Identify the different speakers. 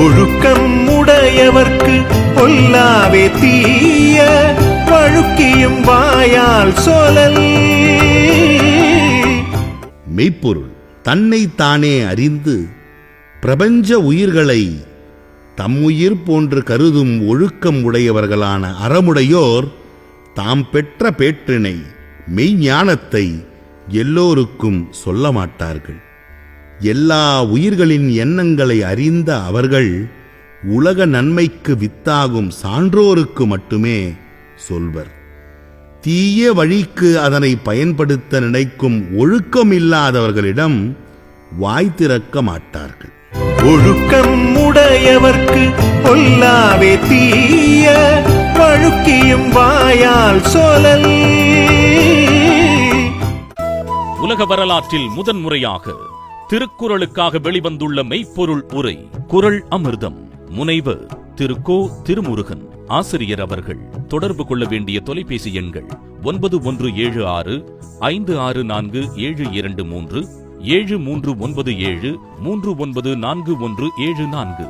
Speaker 1: ஒழுக்கம் உடையவர்க்கு பொல்லாவே தீய வழுக்கியும் வாயால் சொல்லல்
Speaker 2: மெய்ப்பொருள். தன்னை தானே அறிந்து பிரபஞ்ச உயிர்களை தம்முயிர் போன்று கருதும் ஒழுக்கம் உடையவர்களான அறமுடையோர் தாம் பெற்ற பேற்றினை மெய்ஞானத்தை எல்லோருக்கும் சொல்ல மாட்டார்கள். எல்லா உயிர்களின் எண்ணங்களை அறிந்த அவர்கள் உலக நன்மைக்கு வித்தாகும் சான்றோருக்கு மட்டுமே சொல்வர். தீய வழிக்கு அதனை பயன்படுத்த நினைக்கும் ஒழுக்கம் இல்லாதவர்களிடம் வாய் திறக்க மாட்டார்கள்.
Speaker 1: ஒழுக்கம் உடையவர்க்கு பொல்லாவே தீய வழுக்கியும் வாயால் சொல்லல்
Speaker 3: உலக வரலாற்றில் முதன்முறையாக திருக்குறளுக்காக வெளிவந்துள்ள மெய்ப்பொருள் உரை குரல் அமிர்தம். முனைவர் திரு கோ திருமுருகன் ஆசிரியர் அவர்கள். தொடர்பு கொள்ள வேண்டிய தொலைபேசி எண்கள் ஒன்பது ஒன்று ஏழு ஆறு ஐந்து ஆறு நான்கு ஏழு இரண்டு மூன்று ஏழு மூன்று ஒன்பது ஏழு மூன்று ஒன்பது நான்கு ஒன்று ஏழு நான்கு.